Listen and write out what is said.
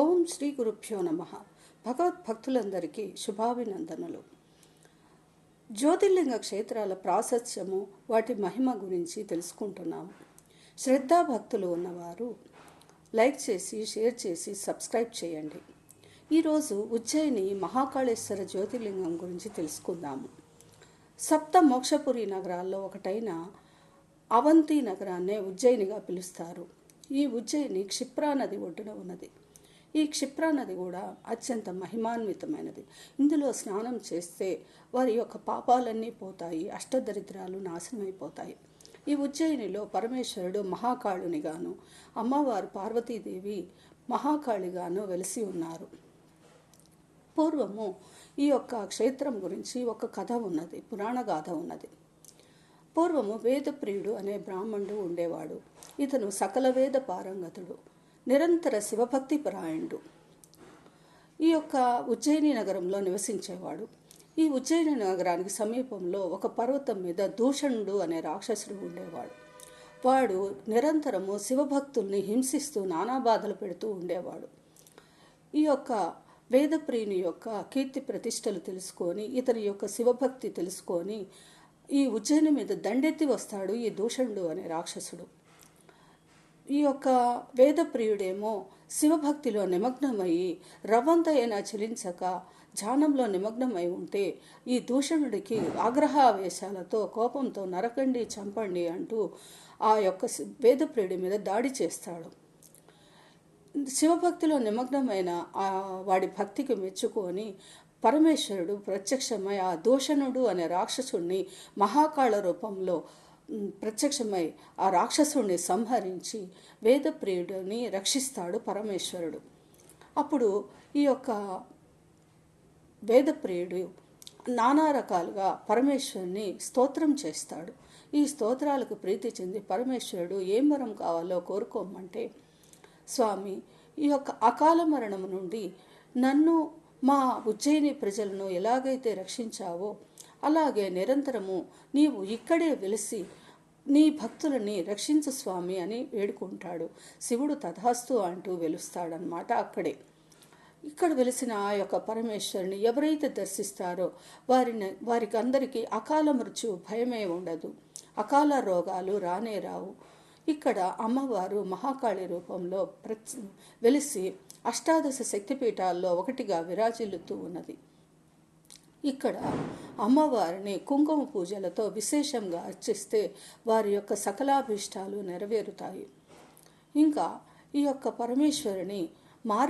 ఓం శ్రీ గురుభ్యో నమ. భగవద్భక్తులందరికీ శుభాభినందనలు. జ్యోతిర్లింగ క్షేత్రాల ప్రాశస్యము వాటి మహిమ గురించి తెలుసుకుంటున్నాము శ్రద్ధాభక్తులు ఉన్నవారు లైక్ చేసి షేర్ చేసి సబ్స్క్రైబ్ చేయండి. ఈరోజు ఉజ్జయిని మహాకాళేశ్వర జ్యోతిర్లింగం గురించి తెలుసుకుందాము. సప్త మోక్షపురి నగరాల్లో ఒకటైన అవంతి నగరాన్నే ఉజ్జయినిగా పిలుస్తారు. ఈ ఉజ్జయిని క్షిప్రా నది ఒడ్డున ఉన్నది. ఈ క్షిప్ర నది కూడా అత్యంత మహిమాన్వితమైనది. ఇందులో స్నానం చేస్తే వారి యొక్క పాపాలన్నీ పోతాయి అష్టదరిద్రాలు నాశనమైపోతాయి. ఈ ఉజ్జయినిలో పరమేశ్వరుడు మహాకాళునిగాను అమ్మవారు పార్వతీదేవి మహాకాళిగాను వెలిసి ఉన్నారు. పూర్వము ఈ యొక్క క్షేత్రం గురించి ఒక కథ ఉన్నది పురాణ గాథ ఉన్నది. పూర్వము వేదప్రియుడు అనే బ్రాహ్మణుడు ఉండేవాడు. ఇతను సకల వేద పారంగతుడు. నిరంతర శివభక్తి పరాయణుడు. ఈ యొక్క ఉజ్జయిని నగరంలో నివసించేవాడు. ఈ ఉజ్జయిని నగరానికి సమీపంలో ఒక పర్వతం మీద దూషణుడు అనే రాక్షసుడు ఉండేవాడు. వాడు నిరంతరము శివభక్తుల్ని హింసిస్తూ నానా బాధలు పెడుతూ ఉండేవాడు. ఈ యొక్క వేదప్రియుని యొక్క కీర్తి ప్రతిష్టలు తెలుసుకొని ఇతని యొక్క శివభక్తి తెలుసుకొని ఈ ఉజ్జయిని మీద దండెత్తి వస్తాడు ఈ దూషణుడు అనే రాక్షసుడు. ఈ యొక్క వేదప్రియుడేమో శివభక్తిలో నిమగ్నమయ్యి రవ్వంతైనా చెలించక ధ్యానంలో నిమగ్నమై ఉంటే ఈ దూషణుడికి ఆగ్రహావేశాలతో కోపంతో నరకండి చంపండి అంటూ ఆ యొక్క వేదప్రియుడి మీద దాడి చేస్తాడు. శివభక్తిలో నిమగ్నమైన ఆ వాడి భక్తికి మెచ్చుకొని పరమేశ్వరుడు ప్రత్యక్షమై ఆ దూషణుడు అనే రాక్షసుణ్ణి మహాకాళ రూపంలో ప్రత్యక్షమై ఆ రాక్షసుణ్ణి సంహరించి వేదప్రియుడిని రక్షిస్తాడు పరమేశ్వరుడు. అప్పుడు ఈ యొక్క వేదప్రియుడు నానా రకాలుగా పరమేశ్వరుని స్తోత్రం చేస్తాడు. ఈ స్తోత్రాలకు ప్రీతి చెంది పరమేశ్వరుడు ఏం వరం కావాలో కోరుకోమంటే స్వామి ఈ యొక్క అకాల మరణం నుండి నన్ను మా ఉజ్జయిని ప్రజలను ఎలాగైతే రక్షించావో అలాగే నిరంతరము నీవు ఇక్కడే వెలిసి నీ భక్తులని రక్షించు స్వామి అని వేడుకుంటాడు. శివుడు తథాస్తు అంటూ వెలుస్తాడనమాట అక్కడే. ఇక్కడ వెలిసిన ఆ యొక్క పరమేశ్వరుని ఎవరైతే దర్శిస్తారో వారిని వారికి అందరికీ అకాల మృత్యు భయమే ఉండదు. అకాల రోగాలు రానే రావు. ఇక్కడ అమ్మవారు మహాకాళి రూపంలో ప్రతి వెలిసి అష్టాదశ శక్తిపీఠాల్లో ఒకటిగా విరాజిల్లుతూ ఉన్నది. ఇక్కడ అమ్మవారిని కుంకుమ పూజలతో విశేషంగా అర్చిస్తే వారి యొక్క సకలాభీష్టాలు నెరవేరుతాయి. ఇంకా ఈ యొక్క పరమేశ్వరిని మార్